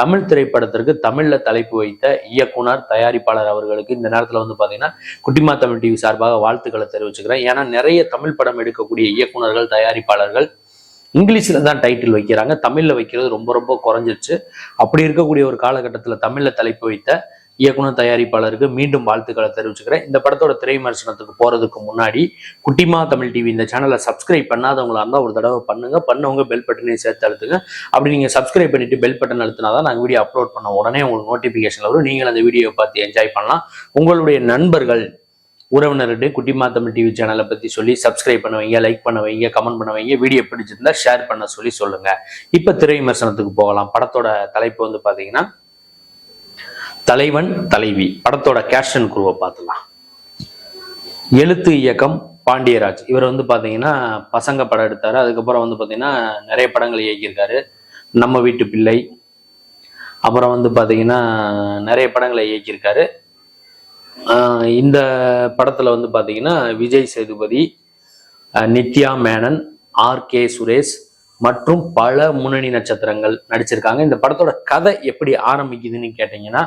தமிழ் திரைப்படத்திற்கு தமிழ்ல தலைப்பு வைத்த இயக்குனர் தயாரிப்பாளர் அவர்களுக்கு இந்த நேரத்துல வந்து பாத்தீங்கன்னா குட்டிமா தமிழ் டிவி சார்பாக வாழ்த்துக்களை தெரிவிச்சுக்கிறேன். ஏன்னா நிறைய தமிழ் படம் எடுக்கக்கூடிய இயக்குனர்கள் தயாரிப்பாளர்கள் இங்கிலீஷில் தான் டைட்டில் வைக்கிறாங்க. தமிழ்ல வைக்கிறது ரொம்ப ரொம்ப குறைஞ்சிருச்சு. அப்படி இருக்கக்கூடிய ஒரு காலகட்டத்தில் தமிழ்ல தலைப்பு வைத்த இயக்குனர் தயாரிப்பாளருக்கு மீண்டும் வாழ்த்துக்களை தெரிவிச்சுக்கிறேன். இந்த படத்தோட திரை விமர்சனத்துக்கு போறதுக்கு முன்னாடி குட்டிமா தமிழ் டிவி இந்த சேனலை சப்ஸ்கிரைப் பண்ணாதவங்களா இருந்தால் ஒரு தடவை பண்ணுங்க. பண்ணவங்க பெல் பட்டனையும் சேர்த்து அழுத்துங்க. அப்படி நீங்க சப்ஸ்கிரைப் பண்ணிட்டு பெல் பட்டன் அழுத்தினா தான் நாங்கள் வீடியோ அப்லோட் பண்ண உடனே உங்களுக்கு நோட்டிஃபிகேஷன் வரும். நீங்கள் அந்த வீடியோவை பார்த்து என்ஜாய் பண்ணலாம். உங்களுடைய நண்பர்கள் உறவினர்கிட்ட குட்டிமா தமிழ் டிவி சேனலை பத்தி சொல்லி சப்ஸ்கிரைப் பண்ண வைங்க லைக் பண்ண வைங்க கமெண்ட் பண்ண வைங்க வீடியோ பிடிச்சிருந்தா ஷேர் பண்ண சொல்லி சொல்லுங்க. இப்ப திரை விமர்சனத்துக்கு போகலாம். படத்தோட தலைப்பு வந்து பாத்தீங்கன்னா தலைவன் தலைவி. படத்தோட கேஷன் குருவை பார்த்துலாம். எழுத்து இயக்கம் பாண்டியராஜ். இவர் வந்து பார்த்தீங்கன்னா பசங்க படம் எடுத்தார். அதுக்கப்புறம் வந்து பார்த்தீங்கன்னா நிறைய படங்கள் இயக்கியிருக்காரு. நம்ம வீட்டு பிள்ளை. அப்புறம் வந்து பார்த்தீங்கன்னா நிறைய படங்களை இயக்கியிருக்காரு. இந்த படத்தில் வந்து பார்த்தீங்கன்னா விஜய் சேதுபதி நித்யா மேனன் ஆர் கே சுரேஷ் மற்றும் பல முன்னணி நட்சத்திரங்கள் நடிச்சிருக்காங்க. இந்த படத்தோட கதை எப்படி ஆரம்பிக்குதுன்னு கேட்டிங்கன்னா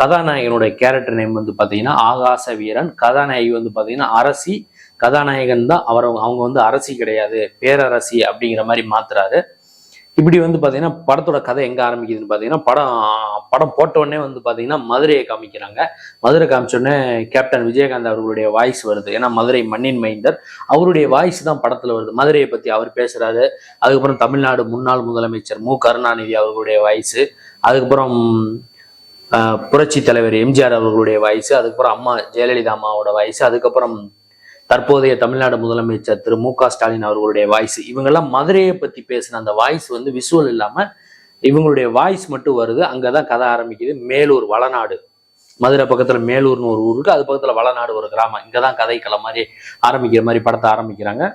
கதாநாயகனுடைய கேரக்டர் நேம் வந்து பார்த்தீங்கன்னா ஆகாச வீரன். கதாநாயகி வந்து பார்த்தீங்கன்னா அரசி. கதாநாயகன் தான் அவர் அவங்க வந்து அரசி கிடையாது பேரரசி அப்படிங்கிற மாதிரி மாத்துறாரு. இப்படி வந்து பார்த்தீங்கன்னா படத்தோட கதை எங்கே ஆரம்பிக்குதுன்னு பார்த்தீங்கன்னா படம் படம் போட்ட உடனே வந்து பார்த்தீங்கன்னா மதுரையை காமிக்கிறாங்க. மதுரை காமிச்ச உடனே கேப்டன் விஜயகாந்த் அவர்களுடைய வாய்ஸ் வருது. ஏன்னா மதுரை மண்ணின் மைந்தர். அவருடைய வாய்ஸ் தான் படத்தில் வருது. மதுரையை பற்றி அவர் பேசுகிறாரு அதுக்கப்புறம் தமிழ்நாடு முன்னாள் முதலமைச்சர் மு. கருணாநிதி அவர்களுடைய வாய்ஸு அதுக்கப்புறம் புரட்சி தலைவர் எம்ஜிஆர் அவர்களுடைய வயசு அதுக்கப்புறம் அம்மா ஜெயலலிதா அம்மாவோட வாய்ஸ் அதுக்கப்புறம் தற்போதைய தமிழ்நாடு முதலமைச்சர் திரு மு க ஸ்டாலின் அவர்களுடைய வாய்ஸ் இவங்கெல்லாம் மதுரையை பத்தி பேசின அந்த வாய்ஸ் வந்து விஷுவல் இல்லாம இவங்களுடைய வாய்ஸ் மட்டும் வருது. அங்கதான் கதை ஆரம்பிக்குது. மேலூர் வளநாடு. மதுரை பக்கத்துல மேலூர்னு ஒரு ஊருக்கு அது பக்கத்துல வளநாடு ஒரு கிராமம். இங்கதான் கதைக்களம் மாதிரி ஆரம்பிக்கிற மாதிரி படத்தை ஆரம்பிக்கிறாங்க.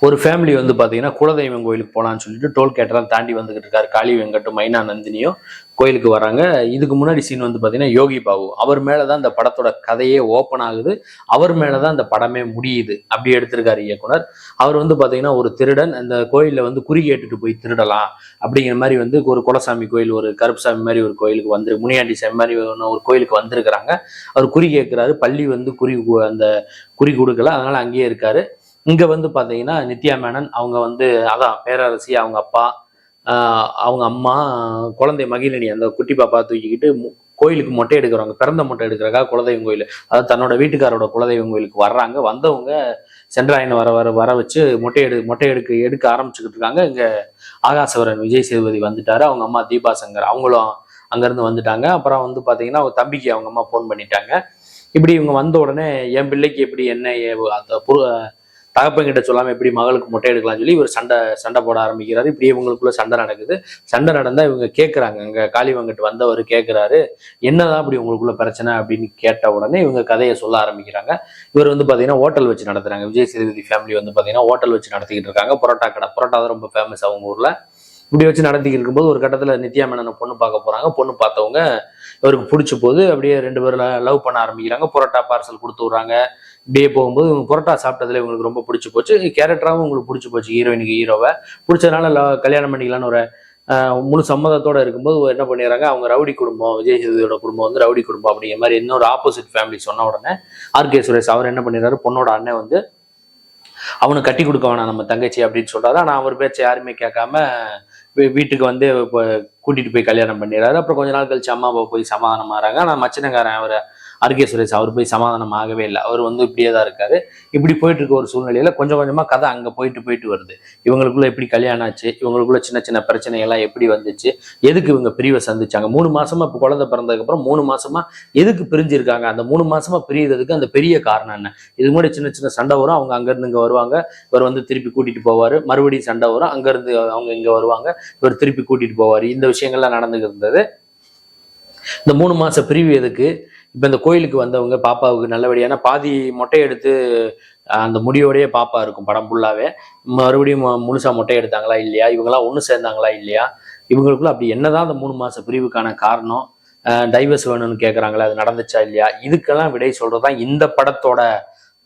ஒரு ஃபேமிலி வந்து பாத்தீங்கன்னா குலதெய்வம் கோயிலுக்கு போகலான்னு சொல்லிட்டு டோல்கேட்டெல்லாம் தாண்டி வந்துகிட்டு இருக்காரு. காளி வெங்கட்டும் மைனா நந்தினியும் கோயிலுக்கு வராங்க. இதுக்கு முன்னாடி சீன் வந்து பாத்தீங்கன்னா யோகி பாபு. அவர் மேலதான் இந்த படத்தோட கதையே ஓப்பன் ஆகுது. அவர் மேலதான் இந்த படமே முடியுது அப்படி எடுத்திருக்காரு இயக்குனர். அவர் வந்து பாத்தீங்கன்னா ஒரு திருடன் அந்த கோயில்ல வந்து குறி கேட்டுட்டு போய் திருடலாம் அப்படிங்கிற மாதிரி வந்து ஒரு குலசாமி கோயில் ஒரு கருப்புசாமி மாதிரி ஒரு கோயிலுக்கு வந்து முனியாண்டி சாமி மாதிரி ஒரு கோயிலுக்கு வந்திருக்கிறாங்க. அவர் குறி கேட்குறாரு பள்ளி வந்து குறி அந்த குறி கொடுக்கல. அதனால அங்கேயே இருக்காரு. இங்கே வந்து பார்த்தீங்கன்னா நித்யா மேனன் அவங்க வந்து அதான் பேரரசி அவங்க அப்பா அவங்க அம்மா குழந்தை மகிழினி அந்த குட்டி பாப்பா தூக்கிக்கிட்டு கோயிலுக்கு மொட்டை எடுக்கிறவங்க பிறந்த மொட்டை எடுக்கிறக்கா குலதெய்வம் கோயில். அதாவது தன்னோட வீட்டுக்காரோட குலதெய்வம் கோயிலுக்கு வர்றாங்க. வந்தவங்க சென்றாயனை வர வர வர வச்சு மொட்டை எடு மொட்டை எடுக்க எடுக்க ஆரம்பிச்சுக்கிட்டு இருக்காங்க. இங்கே ஆகாசவரன் விஜய் சேதுபதி வந்துட்டாரு. அவங்க அம்மா தீபா சங்கர் அவங்களும் அங்கேருந்து வந்துட்டாங்க. அப்புறம் வந்து பார்த்தீங்கன்னா அவங்க தம்பிக்கு அவங்க அம்மா ஃபோன் பண்ணிட்டாங்க. இப்படி இவங்க வந்த உடனே என் பிள்ளைக்கு எப்படி என்ன ஏ- அந்த புரு- தகப்பன் கிட்ட எப்படி மகளுக்கு மொட்டை எடுக்கலாம்னு சொல்லி இவர் சண்டை சண்டை போட ஆரம்பிக்கிறாரு. இப்படியே இவங்களுக்குள்ள சண்டை நடக்குது. சண்டை நடந்தா இவங்க கேட்கறாங்க அங்கே காளிவங்கிட்டு வந்தவர் கேட்குறாரு என்னதான் இப்படி உங்களுக்குள்ள பிரச்சனை அப்படின்னு கேட்ட உடனே இவங்க கதையை சொல்ல ஆரம்பிக்கிறாங்க. இவர் வந்து பார்த்தீங்கன்னா ஹோட்டல் வச்சு நடத்துறாங்க. விஜய் சேதுபதி ஃபேமிலி வந்து பார்த்தீங்கன்னா ஹோட்டல் வச்சு நடத்திக்கிட்டு இருக்காங்க. பரோட்டா கடை. பரோட்டா தான் ரொம்ப ஃபேமஸ் அவங்க ஊர்ல. இப்படி வச்சு நடத்திக்கிட்டு இருக்கும்போது ஒரு கட்டத்தில் நித்யா மேனனை பொண்ணு பார்க்க போகிறாங்க பொண்ணு பார்த்தவங்க இவருக்கு பிடிச்ச போது அப்படியே ரெண்டு பேரும் லவ் பண்ண ஆரம்பிக்கிறாங்க. புரோட்டா பார்சல் கொடுத்து விட்றாங்க. இப்படியே போகும்போது இவங்க பரோட்டா சாப்பிட்டதுல இவங்களுக்கு ரொம்ப பிடிச்சி போச்சு. கேரக்டராகவும் உங்களுக்கு பிடிச்சி போச்சு ஹீரோயினுக்கு ஹீரோவை பிடிச்சதுனால கல்யாணம் பண்ணிக்கலாம்னு ஒரு முழு சம்மதத்தோட இருக்கும்போது என்ன பண்ணிடுறாங்க அவங்க ரவுடி குடும்பம் விஜய் சேதுபதியோட குடும்பம் வந்து ரவுடி குடும்பம் அப்படிங்கிற மாதிரி இன்னொரு ஆப்போசிட் ஃபேமிலி சொன்ன உடனே ஆர்கே சுரேஷ் அவர் என்ன பண்ணிடுறாரு பொண்ணோட அண்ணன் வந்து அவனுக்கு கட்டி கொடுக்க வேணாம் நம்ம தங்கச்சி அப்படின்னு சொல்றாரு. ஆனால் அவர் பேச்சை யாருமே கேட்காம வீட்டுக்கு வந்து இப்போ கூட்டிட்டு போய் கல்யாணம் பண்ணிடுறாரு. அப்புறம் கொஞ்ச நாள் கழிச்சு அம்மா அப்பா போய் சமாதானம் ஆறாங்க. ஆனால் மச்சினக்காரன் அவரை ஆர்கே சுரேஷ் அவர் போய் சமாதானம் ஆகவே இல்லை. அவர் வந்து இப்படியே தான் இருக்காரு. இப்படி போயிட்டு இருக்க ஒரு சூழ்நிலையில கொஞ்சம் கொஞ்சமா கதை அங்க போயிட்டு போயிட்டு வருது. இவங்களுக்குள்ள எப்படி கல்யாணம் ஆச்சு இவங்களுக்குள்ள சின்ன சின்ன பிரச்சனை எல்லாம் எப்படி வந்துச்சு எதுக்கு இவங்க பிரிவை சந்திச்சாங்க? மூணு மாசமா இப்போ குழந்தை பிறந்ததுக்கு அப்புறம் மூணு மாசமா எதுக்கு பிரிஞ்சிருக்காங்க? அந்த மூணு மாசமா பிரியறதுக்கு அந்த பெரிய காரணம் என்ன? இது முன்னாடி சின்ன சின்ன சண்டை வரும். அவங்க அங்க இருந்து இங்க வருவாங்க. இவர் வந்து திருப்பி கூட்டிட்டு போவாரு. மறுபடியும் சண்டை வரும். அங்க இருந்து அவங்க இங்க வருவாங்க. இவர் திருப்பி கூட்டிட்டு போவாரு. இந்த விஷயங்கள்லாம் நடந்துகிட்டு இருந்தது. இந்த மூணு மாச பிரிவு எதுக்கு? இப்போ இந்த கோயிலுக்கு வந்தவங்க பாப்பாவுக்கு நல்லபடியான பாதி மொட்டை எடுத்து அந்த முடியோடையே பாப்பா இருக்கும் படம் ஃபுல்லாகவே மறுபடியும் முழுசாக மொட்டை எடுத்தாங்களா இல்லையா? இவங்களாம் ஒன்று சேர்ந்தாங்களா இல்லையா? இவங்களுக்குள்ள அப்படி என்னதான் அந்த மூணு மாத பிரிவுக்கான காரணம் டைவர்ஸ் வேணும்னு கேட்குறாங்களா அது நடந்துச்சா இல்லையா? இதுக்கெல்லாம் விடை சொல்றதுதான் இந்த படத்தோட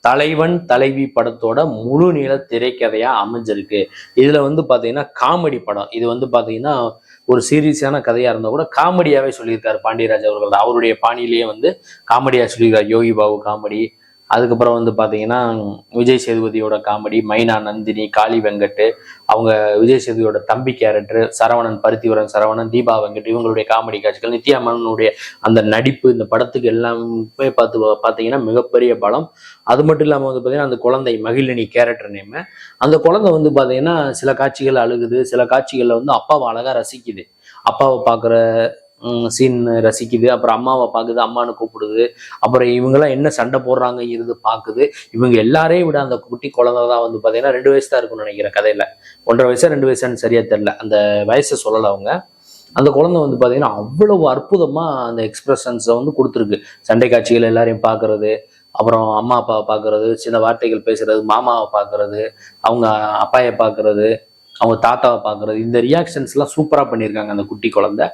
தலைவன் தலைவி படத்தோட முழு நீள திரைக்கதையா அமைஞ்சிருக்கு. இதுல வந்து பாத்தீங்கன்னா காமெடி படம். இது வந்து பாத்தீங்கன்னா ஒரு சீரியஸான கதையா இருந்தா கூட காமெடியாவே சொல்லியிருக்காரு பாண்டியராஜ் அவர்கள். அவருடைய பாணியிலேயே வந்து காமெடியா சொல்லியிருக்காரு. யோகி பாபு காமெடி அதுக்கப்புறம் வந்து பார்த்தீங்கன்னா விஜய் சேதுபதியோட காமெடி மைனா நந்தினி காளி வெங்கட் அவங்க விஜய் சேதுபதியோட தம்பி கேரக்டர் சரவணன் பருத்திவரன் சரவணன் தீபா வெங்கட் இவங்களுடைய காமெடி காட்சிகள் நித்யா மேனனுடைய அந்த நடிப்பு இந்த படத்துக்கு எல்லாமே பார்த்து பார்த்தீங்கன்னா மிகப்பெரிய பலம். அது மட்டும் இல்லாமல் வந்து பார்த்தீங்கன்னா அந்த குழந்தை மகிழினி கேரக்டர் நேம் அந்த குழந்தை வந்து பார்த்தீங்கன்னா சில காட்சிகள் அழுகுது சில காட்சிகளில் வந்து அப்பாவை அழகாக ரசிக்குது. அப்பாவை பார்க்குற சீன் ரசிக்குது. அப்புறம் அம்மாவை பார்க்குது அம்மானு கூப்பிடுது. அப்புறம் இவங்கெல்லாம் என்ன சண்டை போடுறாங்க இருந்து பார்க்குது. இவங்க எல்லாரையும் விட அந்த குட்டி குழந்தை தான் வந்து பார்த்தீங்கன்னா ரெண்டு வயசு தான் இருக்கும்னு நினைக்கிறேன் கதையில. ஒன்றரை வயசா ரெண்டு வயசான்னு சரியா தெரில அந்த வயசை சொல்லலை அவங்க. அந்த குழந்தை வந்து பார்த்தீங்கன்னா அவ்வளவு அற்புதமாக அந்த எக்ஸ்பிரஷன்ஸை வந்து கொடுத்துருக்கு. சண்டை காட்சிகள் எல்லாரையும் பார்க்கறது அப்புறம் அம்மா அப்பாவை பார்க்கறது சின்ன வார்த்தைகள் பேசுறது மாமாவை பார்க்கறது அவங்க அப்பாயை பார்க்கறது அவங்க தாத்தாவை பார்க்குறது. இந்த ரியாக்ஷன்ஸ்லாம் சூப்பராக பண்ணியிருக்காங்க அந்த குட்டி குழந்தை.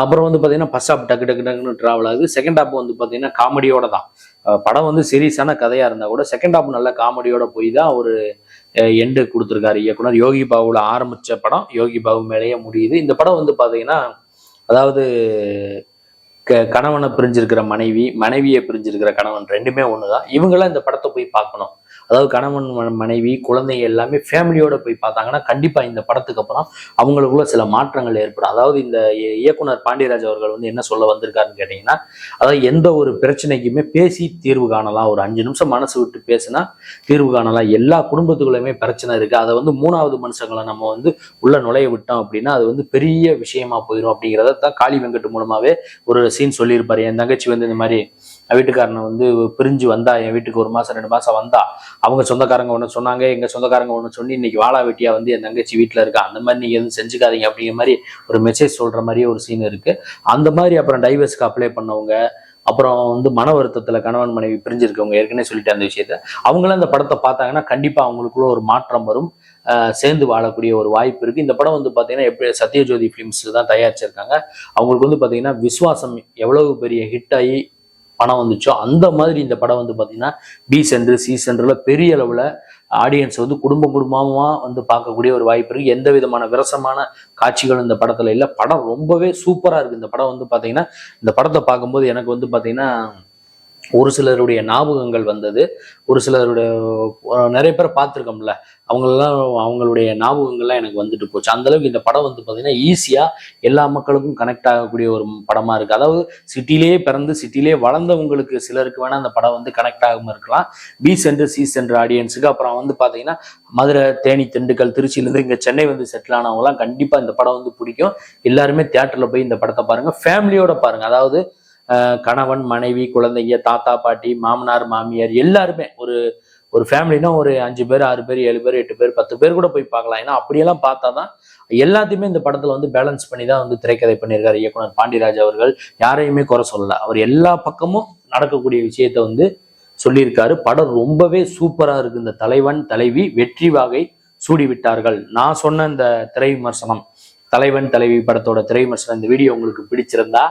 அப்புறம் வந்து பார்த்தீங்கன்னா ஃபர்ஸ்ட் ஹாப் டக்கு டக்கு டக்குன்னு ட்ராவல் ஆகுது. செகண்ட் ஹாப் வந்து பார்த்தீங்கன்னா காமெடியோட தான். படம் வந்து சீரியஸான கதையாக இருந்தால் கூட செகண்ட் ஹாப் நல்ல காமெடியோட போய் தான் ஒரு எண்டு கொடுத்துருக்காரு இயக்குனர். யோகி பாபுவில் ஆரம்பித்த படம் யோகி பாபு மேலேயே முடியுது. இந்த படம் வந்து பார்த்தீங்கன்னா அதாவது க கணவனை பிரிஞ்சிருக்கிற மனைவி மனைவியை பிரிஞ்சிருக்கிற கணவன் ரெண்டுமே ஒன்று தான் இவங்கெல்லாம் இந்த படத்தை போய் பார்க்கணும். அதாவது கணவன் மனைவி குழந்தைங்க எல்லாமே ஃபேமிலியோட போய் பார்த்தாங்கன்னா கண்டிப்பா இந்த படத்துக்கு அப்புறம் அவங்களுக்குள்ள சில மாற்றங்கள் ஏற்படும். அதாவது இந்த இயக்குனர் பாண்டியராஜ் அவர்கள் வந்து என்ன சொல்ல வந்திருக்காருன்னு கேட்டீங்கன்னா அதாவது எந்த ஒரு பிரச்சனைக்குமே பேசி தீர்வு காணலாம். ஒரு அஞ்சு நிமிஷம் மனசு விட்டு பேசினா தீர்வு காணலாம். எல்லா குடும்பத்துக்குள்ளயுமே பிரச்சனை இருக்கு. அதை வந்து மூணாவது மனுஷங்களை நம்ம வந்து உள்ள நுழைய விட்டோம் அப்படின்னா அது வந்து பெரிய விஷயமா போயிடும் அப்படிங்கிறத தான் காளி வெங்கட் மூலமாவே ஒரு சீன் சொல்லியிருப்பாரு. என் தங்கச்சி வந்து இந்த மாதிரி வீட்டுக்காரனை வந்து பிரிஞ்சு வந்தா என் வீட்டுக்கு ஒரு மாசம் ரெண்டு மாசம் வந்தா அவங்க சொந்தக்காரங்க ஒன்று சொன்னாங்க எங்க சொந்தக்காரங்க ஒன்று சொல்லி இன்னைக்கு வாழா வெட்டியா வந்து என் தங்கச்சி வீட்டில் இருக்கா? அந்த மாதிரி நீங்க எதுவும் செஞ்சுக்காதீங்க அப்படிங்கிற மாதிரி ஒரு மெசேஜ் சொல்ற மாதிரியே ஒரு சீன் இருக்கு. அந்த மாதிரி அப்புறம் டைவர்ஸ்க்கு அப்ளை பண்ணவங்க அப்புறம் வந்து மன வருத்தத்தில் கணவன் மனைவி பிரிஞ்சிருக்கவங்க ஏற்கனவே சொல்லிட்டு அந்த விஷயத்த. அவங்களும் அந்த படத்தை பார்த்தாங்கன்னா கண்டிப்பாக அவங்களுக்குள்ள ஒரு மாற்றம் வரும். சேர்ந்து வாழக்கூடிய ஒரு வாய்ப்பு இருக்கு. இந்த படம் வந்து பார்த்தீங்கன்னா எப்படி சத்யஜோதி ஃபிலிம்ஸ் தான் தயாரிச்சிருக்காங்க. அவங்களுக்கு வந்து பார்த்தீங்கன்னா விஸ்வாசம் எவ்வளவு பெரிய ஹிட் ஆகி பணம் வந்துச்சோ அந்த மாதிரி இந்த படம் வந்து பாத்தீங்கன்னா பி சென்டர் சி சென்டர்ல பெரிய அளவுல ஆடியன்ஸ் வந்து குடும்ப குடும்பமா வந்து பார்க்கக்கூடிய ஒரு வாய்ப்பு இருக்கு. எந்த விதமான விரசமான காட்சிகளும் இந்த படத்துல இல்லை. படம் ரொம்பவே சூப்பரா இருக்கு. இந்த படம் வந்து பாத்தீங்கன்னா இந்த படத்தை பார்க்கும்போது எனக்கு வந்து பாத்தீங்கன்னா ஒரு சிலருடைய ஞாபகங்கள் வந்தது. ஒரு சிலருடைய நிறைய பேரை பார்த்துருக்கோம்ல. அவங்களெல்லாம் அவங்களுடைய ஞாபகங்கள்லாம் எனக்கு வந்துட்டு போச்சு. அந்த அளவுக்கு இந்த படம் வந்து பார்த்தீங்கன்னா ஈஸியாக எல்லா மக்களுக்கும் கனெக்ட் ஆகக்கூடிய ஒரு படமாக இருக்குது அதாவது சிட்டிலேயே பிறந்து சிட்டிலேயே வளர்ந்தவங்களுக்கு சிலருக்கு வேணால் அந்த படம் வந்து கனெக்ட் ஆகாமல் இருக்கலாம். பி சென்டர் சி சென்டர் ஆடியன்ஸுக்கு அப்புறம் வந்து பார்த்தீங்கன்னா மதுரை தேனி திண்டுக்கல் திருச்சியிலேருந்து இங்கே சென்னை வந்து செட்டில் ஆனவங்கலாம் கண்டிப்பாக இந்த படம் வந்து பிடிக்கும். எல்லாருமே தியேட்டரில் போய் இந்த படத்தை பாருங்கள் ஃபேமிலியோட பாருங்கள் அதாவது கணவன் மனைவி குழந்தைங்க தாத்தா பாட்டி மாமனார் மாமியார் எல்லாருமே ஒரு ஒரு ஃபேமிலினா ஒரு அஞ்சு பேர் ஆறு பேர் ஏழு பேர் எட்டு பேர் பத்து பேர் கூட போய் பார்க்கலாம். ஏன்னா அப்படியெல்லாம் பார்த்தா தான் எல்லாத்தையுமே இந்த படத்துல வந்து பேலன்ஸ் பண்ணி தான் வந்து திரைக்கதை பண்ணியிருக்காரு இயக்குனர் பாண்டியராஜ் அவர்கள். யாரையுமே குறை சொல்லல. அவர் எல்லா பக்கமும் நடக்கக்கூடிய விஷயத்த வந்து சொல்லியிருக்காரு. படம் ரொம்பவே சூப்பரா இருக்கு. இந்த தலைவன் தலைவி வெற்றி வாகை சூடி விட்டார்கள் நான் சொன்ன இந்த திரை விமர்சனம் தலைவன் தலைவி படத்தோட திரை விமர்சனம் இந்த வீடியோ உங்களுக்கு பிடிச்சிருந்தா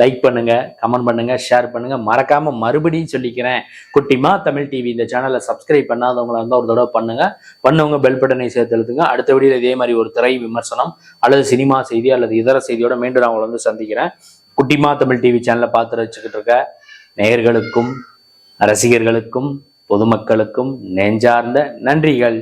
லைக் பண்ணுங்க கமெண்ட் பண்ணுங்க ஷேர் பண்ணுங்க. மறக்காம மறுபடியும் சொல்லிக்கிறேன். குட்டிமா தமிழ் டிவி இந்த சேனலை சப்ஸ்கிரைப் பண்ணாதவங்களா இருந்தால் ஒரு தடவை பண்ணுங்க. பண்ணவங்க பெல் பட்டனை சேர்த்து எழுதுங்க அடுத்த வீடியோ இதே மாதிரி ஒரு திரை விமர்சனம் அல்லது சினிமா செய்தி அல்லது இதர செய்தியோட மீண்டும் நான் உங்களை வந்து சந்திக்கிறேன். குட்டிமா தமிழ் டிவி சேனலை பார்த்து வச்சுக்கிட்டு இருக்க நேயர்களுக்கும் ரசிகர்களுக்கும் பொதுமக்களுக்கும் நெஞ்சார்ந்த நன்றிகள்.